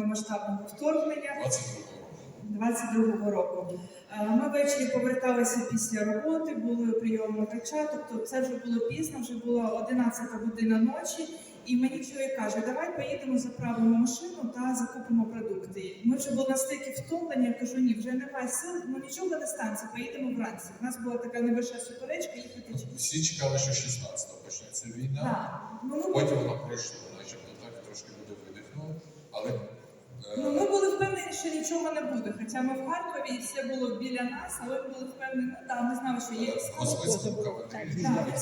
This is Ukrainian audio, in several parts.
повномасштабного вторгнення 22 року. 22-го року. Е, Ми ввечері поверталися після роботи, були прийом врача, тобто це вже було пізно, вже була 11 година ночі. І мені чоловік каже, давай поїдемо, заправимо машину та закупимо продукти. Ми вже були настільки втомлені, я кажу, ні, вже немає сил, ну нічого не станеться, поїдемо вранці. У нас була така невелика суперечка, їхати Всі чекали, що 16-го почнеться війна. так. Ну, Потім вона пройшла, начебто так трошки люди видихнули. Але Ну, ми були впевнені, що нічого не буде. Хоча ми в Харкові і все було біля нас, але ми були впевнені, ну так, ми знали, що є Андрій.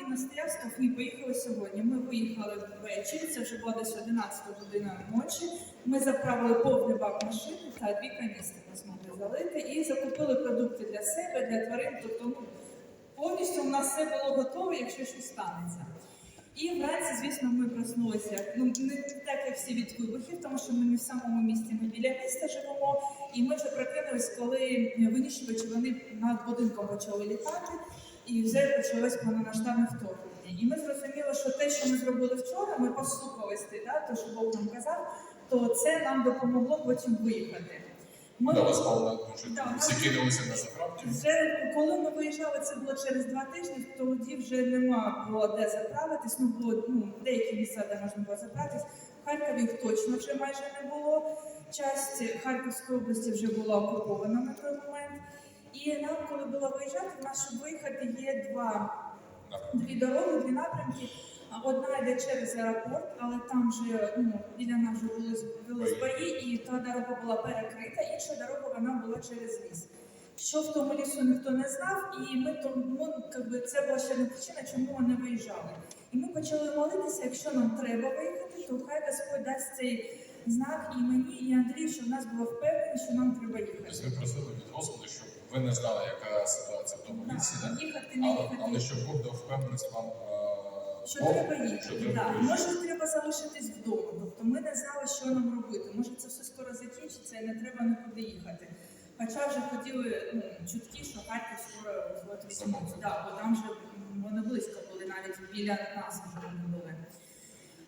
Він настояв, сказав, ні, поїхали сьогодні. Ми виїхали ввечері, це вже була десь 11 година ночі. Ми заправили повний бак машини та дві каністри ми змогли залити і закупили продукти для себе, для тварин. Тобто ну, повністю у нас все було готове, якщо щось станеться. І вранці, звісно, ми проснулися. Ну не так, як всі від вибухів, тому що ми не в самому місті, ми біля міста живемо. І ми вже прокинулись, коли винищувачі вони над будинком почали літати, і вже почалось повномасштабне вторгнення. І ми зрозуміли, що те, що ми зробили вчора, ми послухались да, то, що Бог нам казав, то це нам допомогло потім виїхати. Ми до вас мало дуже Да, всі кинулися на заправки. вже коли ми виїжджали, це було через два тижні. Тоді вже нема було де заправитись. Ну було ну деякі місця, де можна було заправитись. Харкові точно вже майже не було. Часть Харківської області вже була окупована на той момент. І нам, коли було виїжджати, в нас щоб виїхати є два дві дороги, дві напрямки. Одна йде через аеропорт, але там вже ну, біля нас вже були вели бої, і та дорога була перекрита, інша дорога вона була через ліс. Що в тому лісу ніхто не знав, і ми тому якби, це була ще не причина, чому не виїжджали. І ми почали молитися, якщо нам треба виїхати, то хай Господь дасть цей знак і мені, і Андрію, щоб в нас було впевненість, що нам треба їхати. Тобто ви просили від Господа, щоб ви не знали, яка ситуація в тому лісі, да? Їхати, не але, їхати. але щоб Бог дав впевненість вам. Що треба їхати, так. Може, треба залишитись вдома. Тобто ми не знали, що нам робити. Може, це все скоро закінчиться і не треба нікуди їхати. Хоча вже хотіли ну, чутки, що Харків скоро візьмуть. Да, бо там вже вони близько були, навіть біля нас вже вони були.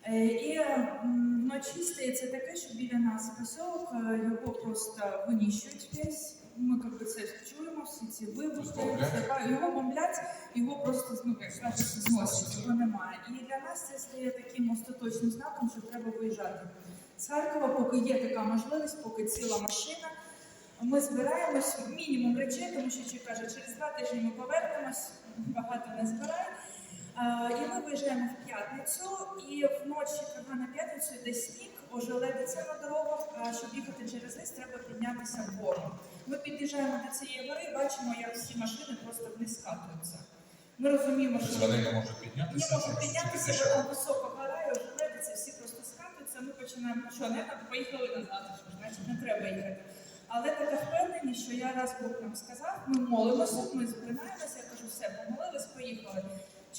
Е, І вночі стається таке, що біля нас посілок е, його просто винищують весь. Ми як би, це чуємо, всі ці вибухи, його бомблять, його просто ну, зносять, його немає. І для нас це стає таким остаточним знаком, що треба виїжджати. З Харкова, поки є така можливість, поки ціла машина. Ми збираємось мінімум речей, тому що чи каже, через два тижні ми повернемось, багато не збирає. А, І ми виїжджаємо в п'ятницю, і вночі на п'ятницю йде сніг, ожеледиться на дорогах. А щоб їхати через ліс, треба піднятися вгору. Ми під'їжджаємо до цієї гори, бачимо, як всі машини просто вниз скатуються. Ми розуміємо, що вони не можуть не піднятися, можуть тому піднятися, бо що. там висока гора, і ожеледиться, всі просто скатуються. Ми починаємо, що не так, поїхали назад, що значить не треба їхати. Але така впевненість, що я раз Бог нам сказав, ми молимося, ми збираємося, я кажу, все, помолились, поїхали.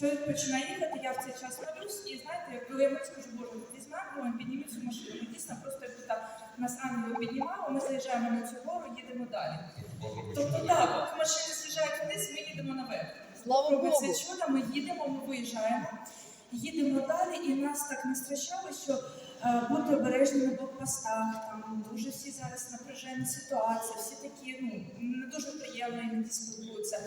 Чоловік починає їхати, я в цей час молюсь, і знаєте, коли я йому скажу, Боже, візьмемо, він підніме цю машину. Ми дійсно просто як так нас ангели піднімало, ми заїжджаємо на цю гору, їдемо далі. Тобто, так, поки машини з'їжджають вниз, ми їдемо наверх. Слава Богу. Це чудо, ми їдемо, ми виїжджаємо, їдемо далі, і нас так настращало, що бути обережними на блокпостах, там дуже всі зараз напряжена ситуація, всі такі ну не дуже приємно іноді спілкуються.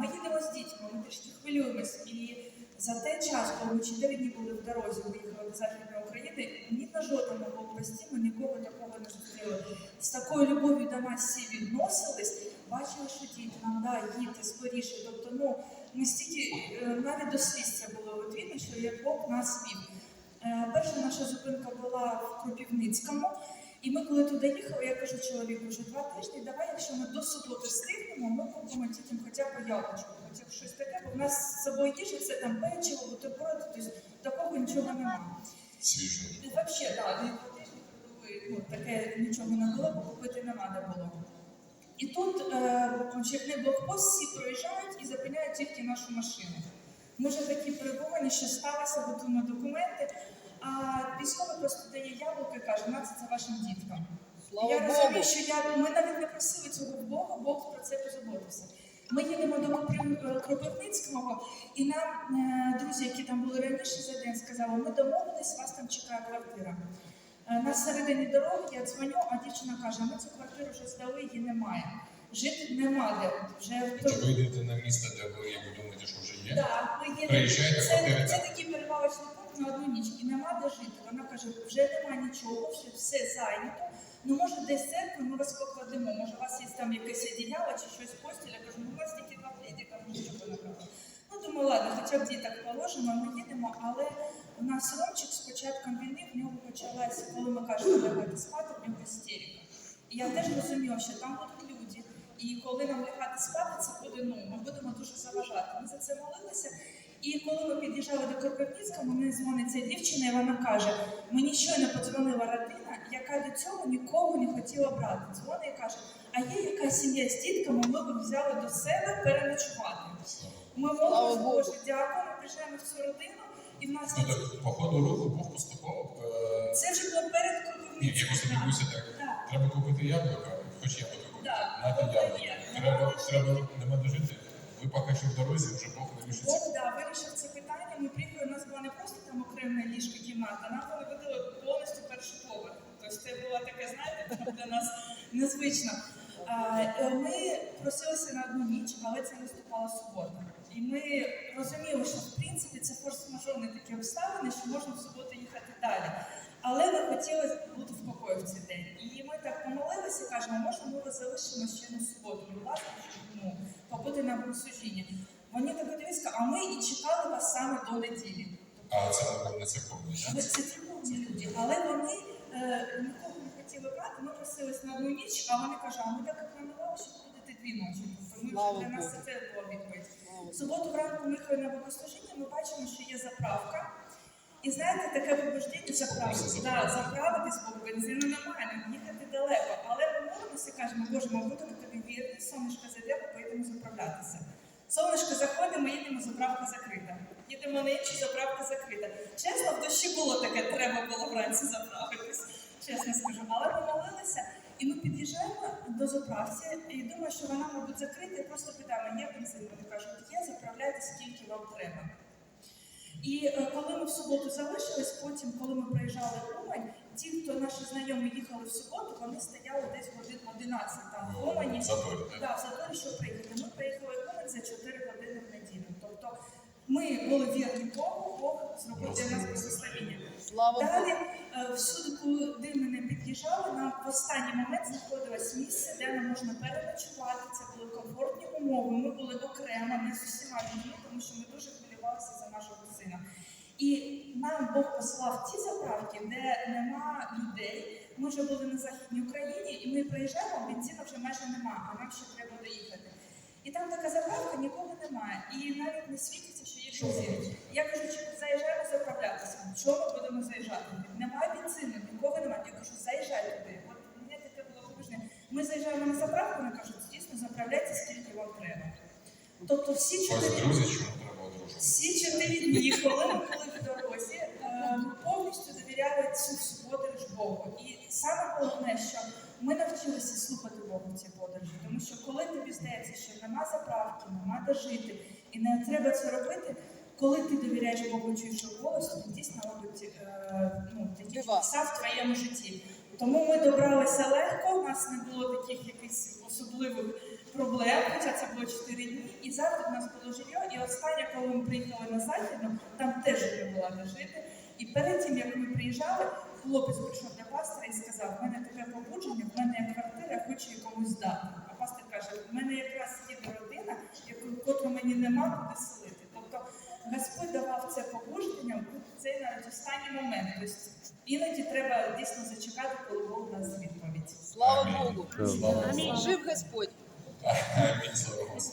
Ми їдемо з дітьми, ми трішки хвилюємось. І за той час, коли ми 4 дні були в дорозі, виїхали до Західної України, ні на жодному блокпості ми нікого такого не зустріли. З такою любов'ю до нас всі відносились, бачили, що діти нам да, їдьте скоріше. Тобто, ну ми стільки е, навіть до сліз було видно, що як Бог нас вів. Е, Перша наша зупинка була в Кропівницькому. І ми, коли туди їхали, я кажу чоловіку, вже два тижні, давай, якщо ми до суботи встигнемо, ми купимо дітям хоча б яблучко, хоча б щось таке, бо в нас з собою їжа, це там печиво, бутерброди, тобто такого нічого немає. І взагалі, так, два тижні ну, таке нічого не було, бо купити не треба було. І тут е, блокпост всі проїжджають і зупиняють тільки нашу машину. Ми вже такі перебувані, що сталося, готуємо документи, а військовий просто дає яблуко і каже, на це це вашим діткам. Слава я Богу! розумію, що я, ми навіть не просили цього в Бога, Бог про це позаботився. Ми їдемо до е, Кропивницького, і нам е, друзі, які там були раніше за день, сказали, ми домовились, вас там чекає квартира. Е, На середині дороги я дзвоню, а дівчина каже: ми цю квартиру вже здали, її немає. Жити нема де. Вже Тобто ви йдете на місце, де ви як ви думаєте, що вже є? Да, ми їдемо. Приїжджаєте, це, квартири це такий перевалочний пункт на одну ніч, і нема де жити. Вона каже, вже нема нічого, вже все зайнято. Ну може десь церкву ми вас покладемо. Може, у вас є там якесь одіяло чи щось постіль. Я кажу, ну у вас тільки два плідика, нічого не брала. Ну думаю, ладно, хоча б діток положимо, ми їдемо, але у нас Ромчик з початком війни в нього почалася, коли ми кажемо лягати спати, в нього істерика. І я теж розуміла, що там будуть люди. І коли нам лягати спати, це буде ну, ми будемо дуже заважати. Ми за це молилися. І коли ми під'їжджали до Кропивницького, мені дзвонить ця дівчина, і вона каже: мені щойно подзвонила родина, яка до цього нікого не хотіла брати. Дзвонить і каже: а є якась сім'я з дітками, ми б взяли до себе переночувати. Ми молимося, Богу. Боже, дякуємо, приїжджаємо в цю родину, і в нас по ходу руху Бог поступово. е, це вже було перед Ні, я Кропивницьким. просто так. Так. Треба купити яблука, хоч яблука купити. Треба, треба, нема де жити. Ви поки що в дорозі, вже. Бог да, вирішив це питання. Ми приїхали, у нас була не просто там окрема ліжка кімната, нам вони видали повністю перший поверх. Тобто це було таке, знаєте, для нас незвично. А, е, ми просилися на одну ніч, але це наступала субота. І ми розуміли, що в принципі це форс-мажорні такі обставини, що можна в суботу їхати далі. Але ми хотіли бути в покої в цей день. І ми так помолилися, кажемо, можна вас залишимо ще на суботу. Будь ласка, ну, побути на богослужінні. Вони так дивилися, а ми і чекали вас саме до неділі. А це не церковний, так? Це церковні люди, але вони е, нікого не хотіли брати. Ми просились на одну ніч, а вони кажуть, а ми так і планували, що будете дві ночі. Тобто ми для нас це була відповідь. В суботу вранку ми на богослужіння, ми бачимо, що є заправка. І знаєте, таке побуждення заправити. Да, заправитись, бо бензину немає, їхати далеко. Але ми молимося і кажемо, Боже, ми будемо тобі вірити, сонечко зайде, поїдемо заправлятися. Сонечко заходить, ми їдемо, заправка закрита. Їдемо на іншу, заправка закрита. Чесно, в дощі було таке, треба було вранці заправитись, чесно скажу. Але ми молилися, і ми під'їжджаємо до заправці, і думаю, що вона, мабуть, закрита, і просто питаємо, є бензин? Вони кажуть, є, заправляйте, скільки вам треба. І е, коли ми в суботу залишились, потім, коли ми приїжджали в Умань, ті, хто наші знайомі їхали в суботу, вони стояли десь годин 11 там в Умані. В заторі? Да, в заторі, щоб приїхати. Ми приїхали в Умань за 4 години в неділю. Тобто ми були вірні Богу, Бог зробив для нас благословення. Слава Далі всюди, куди ми не під'їжджали, нам в останній момент знаходилось місце, де нам можна переночувати. Це були комфортні умови. Ми були окремо, не з усіма людьми, тому що ми дуже хвилювалися за нашого сина. І нам Бог послав ті заправки, де нема людей. Ми вже були на Західній Україні, і ми приїжджаємо, бензину вже майже нема, а нам ще треба доїхати. І там така заправка, нікого немає. І навіть не світиться, що є бензин. Я кажу, чи заїжджаємо заправлятися? Що ми будемо заїжджати? Немає бензину, нікого немає. Я кажу, заїжджай туди. От мені таке було побажання. Ми заїжджаємо на заправку, вони кажуть, дійсно заправляйте, скільки вам треба. Тобто всі чотири. друзі, чому треба одружувати? Всі чотири дні, коли ми були в дорозі, е, ми повністю довіряли цю всю подорож Богу. І саме головне, що ми навчилися слухати Богу в цій подорожі. Тому що коли тобі здається, що нема заправки, нема де жити, і не треба це робити, коли ти довіряєш Богу чуєш його голос, то дійсно робить е, ну, такі чудеса в твоєму житті. Тому ми добралися легко, у нас не було таких якихось особливих проблем, хоча це було 4 дні. І завтра в нас було жилье. І останнє, коли ми приїхали на західну, там теж не була де жити. І перед тим, як ми приїжджали, хлопець прийшов до пастора і сказав: в мене таке побудження, в мене є квартира, я хочу її комусь здати. А пастор каже: в мене якраз котру мені нема куди селити. Тобто Господь давав це побуждення в цей навіть останній момент. Тобто іноді треба дійсно зачекати, коли Бог дасть відповідь. Слава Богу. Слава Богу. Жив Господь.